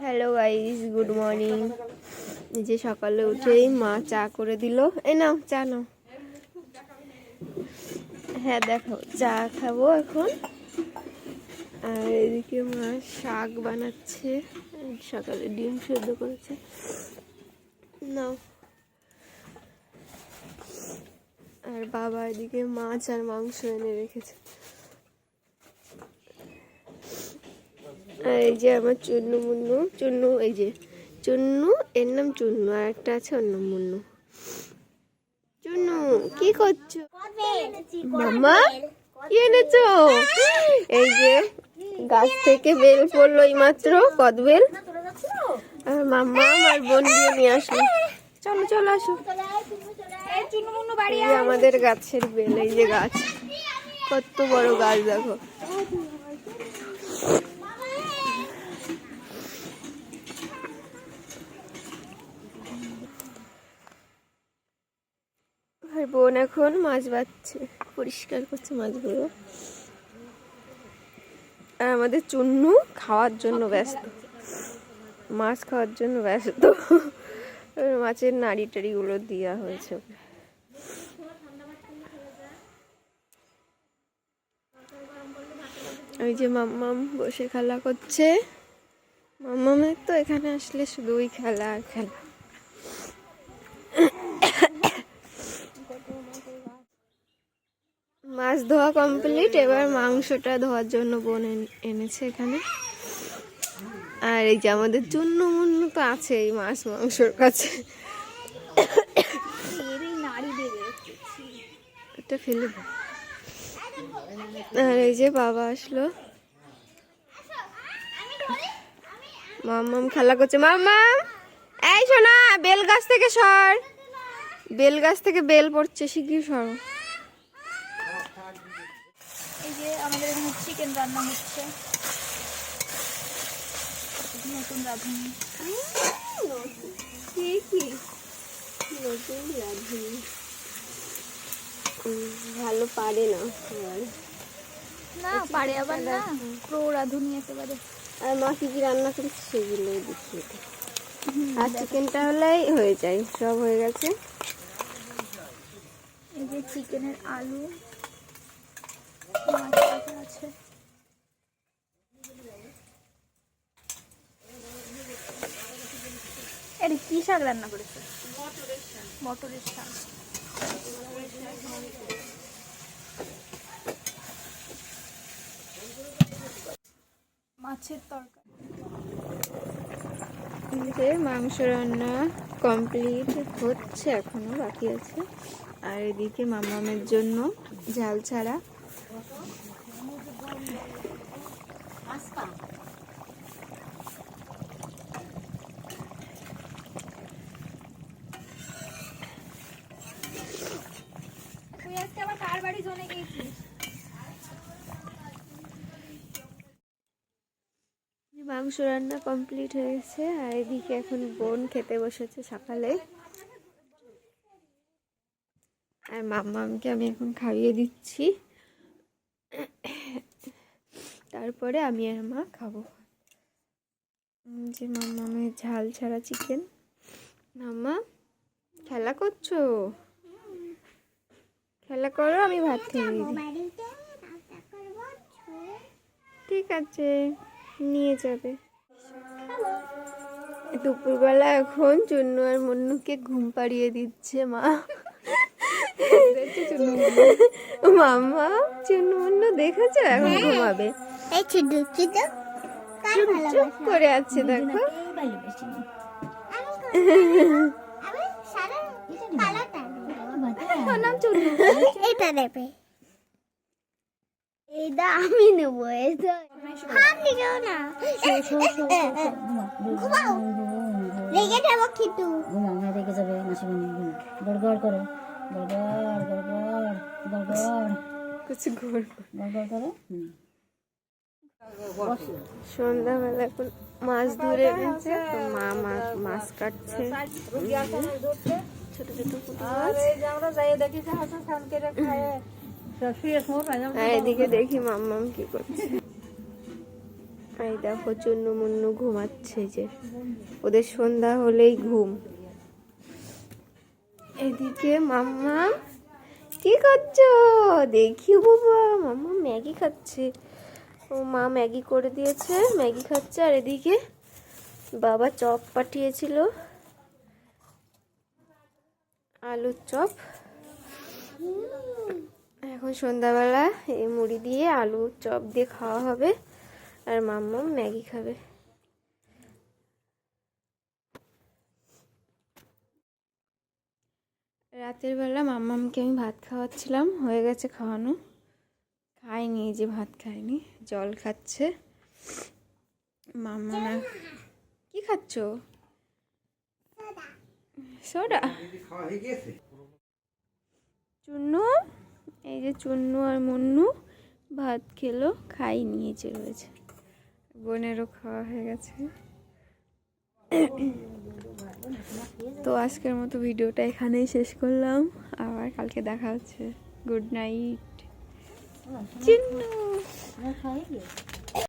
Hello guys good morning যে সকালে উঠেই মা চা করে দিল। এ নাও, চা নাও। হ্যাঁ দেখো, চা খাব এখন। আর এদিকে মা শাক বানাচ্ছে। সকালে ডিম সেদ্ধ করেছে। নাও। আর বাবা এদিকে মাছ আর মাংস এনে রেখেছে। এই যে আমার চুন্নু মুন্নু। চুন্নু, এই যে। চুন্নু, এর নাম চুন্নু, আর একটা আছে নাম মুন্নু। চুন্নু, কি করছ? মামা কি এনেছো? এই যে, গাছ থেকে বেল পড়ল এই মাত্র কদবেল। আর মাম্মা আমার বোন দিয়ে নিয়ে আসলো। চলো চলো আসো। আমাদের গাছের বেল, এই যে গাছ। কত বড় গাছ দেখো আর বোন এখন মাছ বাচ্ছে পরিষ্কার করছে মাছগুলো। আর আমাদের চুন্নু খাওয়ার জন্য ব্যস্ত। মাছ খাওয়ার জন্য ব্যস্ত। মাছের নাড়ি টাড়িগুলো দেওয়া হয়েছে ওই যে মাম্মাম বসে খেলা করছে। মাম্মামের তো এখানে আসলে শুধু ওই খেলা আর খেলা। মাছ ধোয়া কমপ্লিট, এবার মাংসটা ধোয়ার জন্য বোন এন- এনেছে এখানে। আর এই যে আমাদের চূর্ণ মুন্ন তো আছে এই মাছ মাংসর কাছে। আর এই যে বাবা আসলো। মাম্মাম খেলা করছে। মাম্মাম! এই শোনা বেল গাছ থেকে সর। বেল গাছ থেকে বেল পড়ছে শিগগির সর। এই যে আমাদের এখানে চিকেন রান্না হচ্ছে। নতুন রাঁধুনি। কি নতুন রাঁধুনি। ভালো পারে না না পারে আবার না। প্রো রাঁধুনি একেবারে। আর মা কি কি রান্না করেছে সেগুলো দেখিয়ে আর চিকেনটা হলেই হয়ে যায় সব হয়ে গেছে। এই যে চিকেনের আলু। আছে এটা কি শাক রান্না করেছে? মটরের শাক মাছের তরকারি। মাংস রান্না কমপ্লিট হচ্ছে এখনও বাকি আছে। আর এদিকে মামামের জন্য ঝাল ছাড়া মাংস রান্না কমপ্লিট হয়ে গেছে, আর এদিকে এখন বোন খেতে বসেছে সকালে। আর মাম্মামকে আমি এখন খাইয়ে দিচ্ছি। তারপরে আমি আর মা খাব। যে মাম্মামের ঝাল ছাড়া চিকেন মাম্মা, খেলা করছ? খেলা করো, আমি ভাত খেয়ে দিই ঠিক আছে, নিয়ে যাবে। দুপুরবেলা এখন জন্য আর মন্নুকে ঘুম পাড়িয়ে দিচ্ছে মা। মুন্নু? দেখেছ? এখন ঘুমাবে। এই ছোট কার চুপ করে আছে দেখো। আমি সারা কালাটা নাম চুন্নু। এটা নেবে এটা আমি নেব এটা হাত দিও না। ঘুমাও। রেগে যাব কিন্তু। ঘুমাও না রেখে যাবে ঘুমাও। গড়গড় করো। গড়গড় গড়গড় গড়গড়। কিছু ঘুর গড়গড় করো? সন্ধ্যাবেলা এখন মাছ ধরে এনেছে তো মা মাছ মাছ কাটছে। ছোট ছোট পুঁটি মাছ। এদিকে দেখি মাম্মাম কি করছে। এই দেখো চুন্ন মুন্নু ঘুমাচ্ছে যে। ওদের সন্ধ্যা হলেই ঘুম। এদিকে মাম্মা, কি করছ? দেখি বাবা, মাম্মা ম্যাগি খাচ্ছে। ও মা ম্যাগি করে দিয়েছে, ম্যাগি খাচ্ছে, আর এদিকে বাবা চপ পাঠিয়েছিল। আলুর চপ। এখন সন্ধ্যাবেলা এই মুড়ি দিয়ে আলু চপ দিয়ে খাওয়া হবে, আর মাম্মা ম্যাগি খাবে। রাতের বেলা মাম্মামকে আমি ভাত খাওয়াচ্ছিলাম, হয়ে গেছে খাওয়ানো। খাইনি যে ভাত খাইনি, জল খাচ্ছে। মাম্মা না কি খাচ্ছ? সোডা। চুন্নু? এই যে চুন্নু আর মুন্নু ভাত খেলো, খাই নিয়েছে রয়েছে বোনেরও খাওয়া হয়ে গেছে। তো আজকের মতো ভিডিওটা এখানেই শেষ করলাম। আবার কালকে দেখা হচ্ছে। Good night. চিন্নু। আমরা খাই গিয়ে